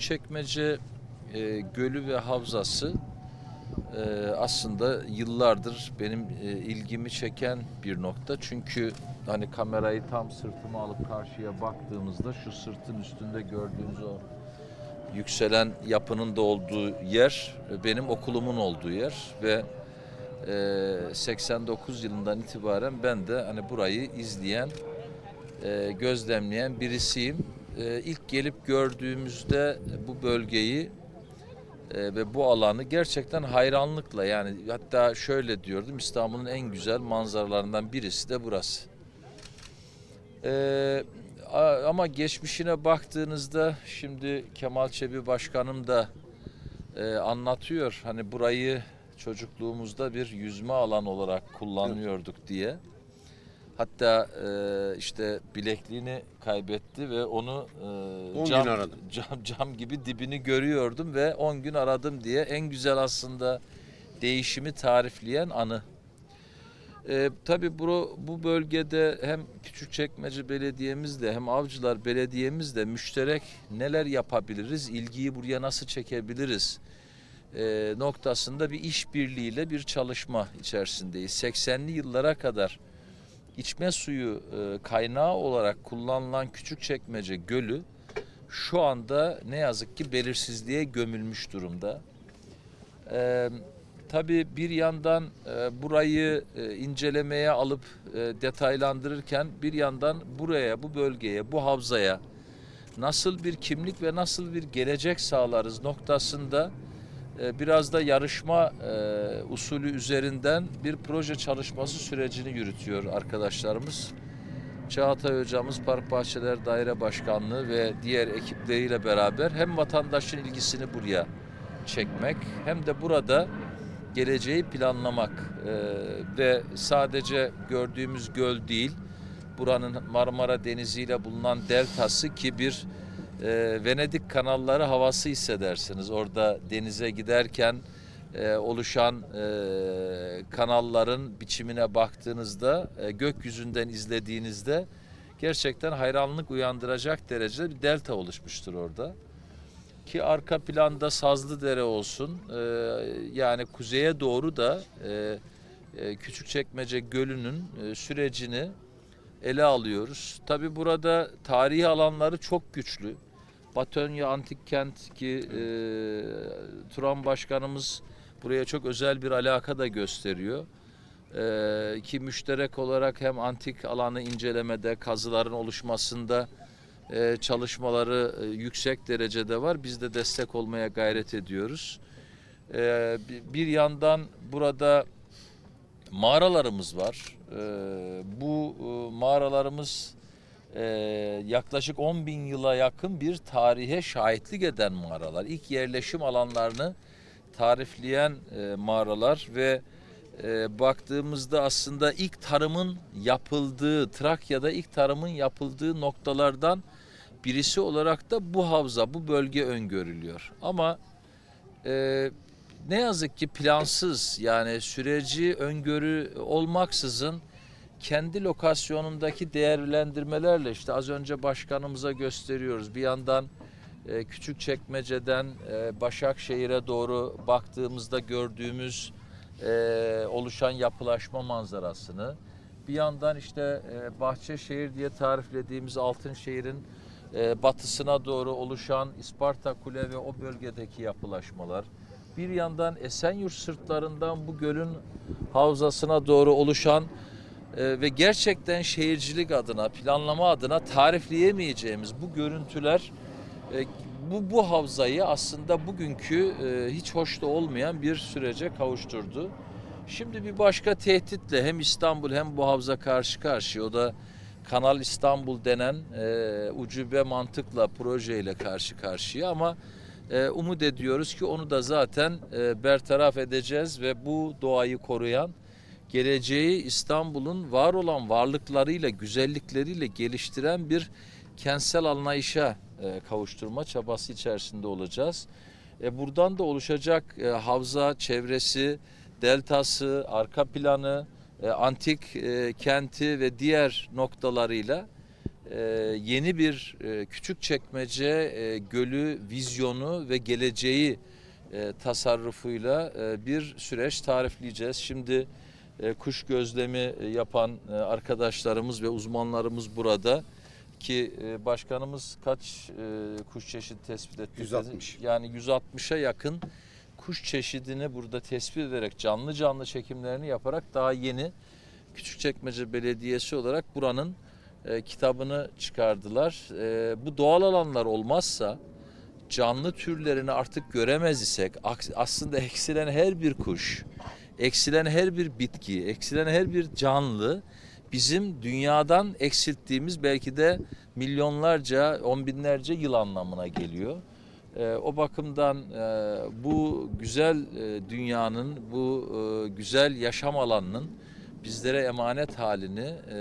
Küçükçekmece e, Gölü ve Havzası e, aslında yıllardır benim e, ilgimi çeken bir nokta. Çünkü hani kamerayı tam sırtıma alıp karşıya baktığımızda şu sırtın üstünde gördüğünüz o yükselen yapının da olduğu yer e, benim okulumun olduğu yer ve e, 89 yılından itibaren ben de hani burayı izleyen, e, gözlemleyen birisiyim. E, ilk gelip gördüğümüzde bu bölgeyi e, ve bu alanı gerçekten hayranlıkla yani hatta şöyle diyordum İstanbul'un en güzel manzaralarından birisi de burası. E, ama geçmişine baktığınızda şimdi Kemal Çebi Başkanım da e, anlatıyor. Hani burayı çocukluğumuzda bir yüzme alanı olarak kullanıyorduk diye. Hatta e, işte bilekliğini kaybetti ve onu e, 10 cam, gün aradım. cam, cam gibi dibini görüyordum ve 10 gün aradım diye en güzel aslında değişimi tarifleyen anı. E, tabii bu, bu bölgede hem Küçükçekmece Belediye'mizle hem Avcılar Belediye'mizle müşterek neler yapabiliriz, ilgiyi buraya nasıl çekebiliriz e, noktasında bir işbirliğiyle bir çalışma içerisindeyiz. 80'li yıllara kadar içme suyu e, kaynağı olarak kullanılan Küçükçekmece Gölü şu anda ne yazık ki belirsizliğe gömülmüş durumda. E, tabii bir yandan e, burayı e, incelemeye alıp e, detaylandırırken bir yandan buraya, bu bölgeye, bu havzaya nasıl bir kimlik ve nasıl bir gelecek sağlarız noktasında biraz da yarışma e, usulü üzerinden bir proje çalışması sürecini yürütüyor arkadaşlarımız. Çağatay hocamız Park Bahçeler Daire Başkanlığı ve diğer ekipleriyle beraber hem vatandaşın ilgisini buraya çekmek hem de burada geleceği planlamak e, ve sadece gördüğümüz göl değil buranın Marmara Denizi ile bulunan deltası ki bir e, Venedik kanalları havası hissedersiniz. Orada denize giderken e, oluşan e, kanalların biçimine baktığınızda, e, gökyüzünden izlediğinizde gerçekten hayranlık uyandıracak derecede bir delta oluşmuştur orada. Ki arka planda Sazlıdere olsun, e, yani kuzeye doğru da e, e, Küçükçekmece Gölü'nün e, sürecini ele alıyoruz. Tabi burada tarihi alanları çok güçlü. Batönya Antik Kent ki e, Turan Başkanımız buraya çok özel bir alaka da gösteriyor. E, ki müşterek olarak hem antik alanı incelemede, kazıların oluşmasında e, çalışmaları e, yüksek derecede var. Biz de destek olmaya gayret ediyoruz. E, bi- bir yandan burada mağaralarımız var. Ee, bu e, mağaralarımız e, yaklaşık 10 bin yıla yakın bir tarihe şahitlik eden mağaralar. İlk yerleşim alanlarını tarifleyen e, mağaralar ve e, baktığımızda aslında ilk tarımın yapıldığı, Trakya'da ilk tarımın yapıldığı noktalardan birisi olarak da bu havza, bu bölge öngörülüyor. Ama e, ne yazık ki plansız yani süreci öngörü olmaksızın kendi lokasyonundaki değerlendirmelerle işte az önce başkanımıza gösteriyoruz. Bir yandan e, Küçükçekmece'den e, Başakşehir'e doğru baktığımızda gördüğümüz e, oluşan yapılaşma manzarasını bir yandan işte e, Bahçeşehir diye tariflediğimiz Altınşehir'in batısına doğru oluşan İsparta Kule ve o bölgedeki yapılaşmalar bir yandan Esenyurt sırtlarından bu gölün havzasına doğru oluşan e, ve gerçekten şehircilik adına, planlama adına tarifleyemeyeceğimiz bu görüntüler e, bu, bu havzayı aslında bugünkü e, hiç hoş da olmayan bir sürece kavuşturdu. Şimdi bir başka tehditle hem İstanbul hem bu havza karşı karşıya o da Kanal İstanbul denen e, ucube mantıkla projeyle karşı karşıya ama e, umut ediyoruz ki onu da zaten e, bertaraf edeceğiz ve bu doğayı koruyan geleceği İstanbul'un var olan varlıklarıyla, güzellikleriyle geliştiren bir kentsel anlayışa e, kavuşturma çabası içerisinde olacağız. E, buradan da oluşacak e, havza çevresi, deltası, arka planı, e, antik kenti ve diğer noktalarıyla yeni bir küçük çekmece gölü vizyonu ve geleceği tasarrufuyla bir süreç tarifleyeceğiz. Şimdi kuş gözlemi e, yapan e, arkadaşlarımız ve uzmanlarımız burada ki e, başkanımız kaç e, kuş çeşidi tespit etti? 160. Yani 160'a yakın kuş çeşidini burada tespit ederek canlı canlı çekimlerini yaparak daha yeni Küçükçekmece Belediyesi olarak buranın e, kitabını çıkardılar. E, bu doğal alanlar olmazsa canlı türlerini artık göremez isek aslında eksilen her bir kuş, eksilen her bir bitki, eksilen her bir canlı bizim dünyadan eksilttiğimiz belki de milyonlarca, on binlerce yıl anlamına geliyor. Ee, o bakımdan e, bu güzel e, dünyanın, bu e, güzel yaşam alanının bizlere emanet halini, e,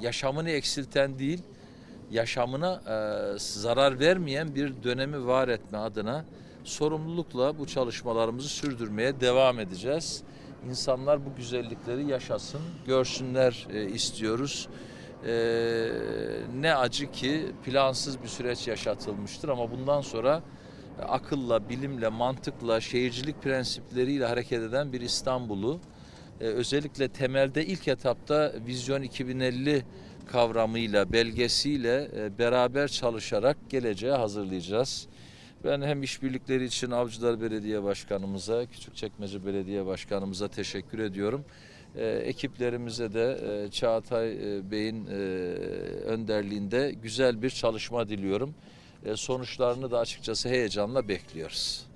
yaşamını eksilten değil, yaşamına e, zarar vermeyen bir dönemi var etme adına sorumlulukla bu çalışmalarımızı sürdürmeye devam edeceğiz. İnsanlar bu güzellikleri yaşasın, görsünler e, istiyoruz. E, ne acı ki plansız bir süreç yaşatılmıştır ama bundan sonra e, akılla, bilimle, mantıkla, şehircilik prensipleriyle hareket eden bir İstanbul'u e, özellikle temelde ilk etapta Vizyon 2050 kavramıyla, belgesiyle beraber çalışarak geleceğe hazırlayacağız. Ben hem işbirlikleri için Avcılar Belediye Başkanımıza, Küçükçekmece Belediye Başkanımıza teşekkür ediyorum. E, ekiplerimize de e, Çağatay e, Bey'in e, önderliğinde güzel bir çalışma diliyorum. E, sonuçlarını da açıkçası heyecanla bekliyoruz.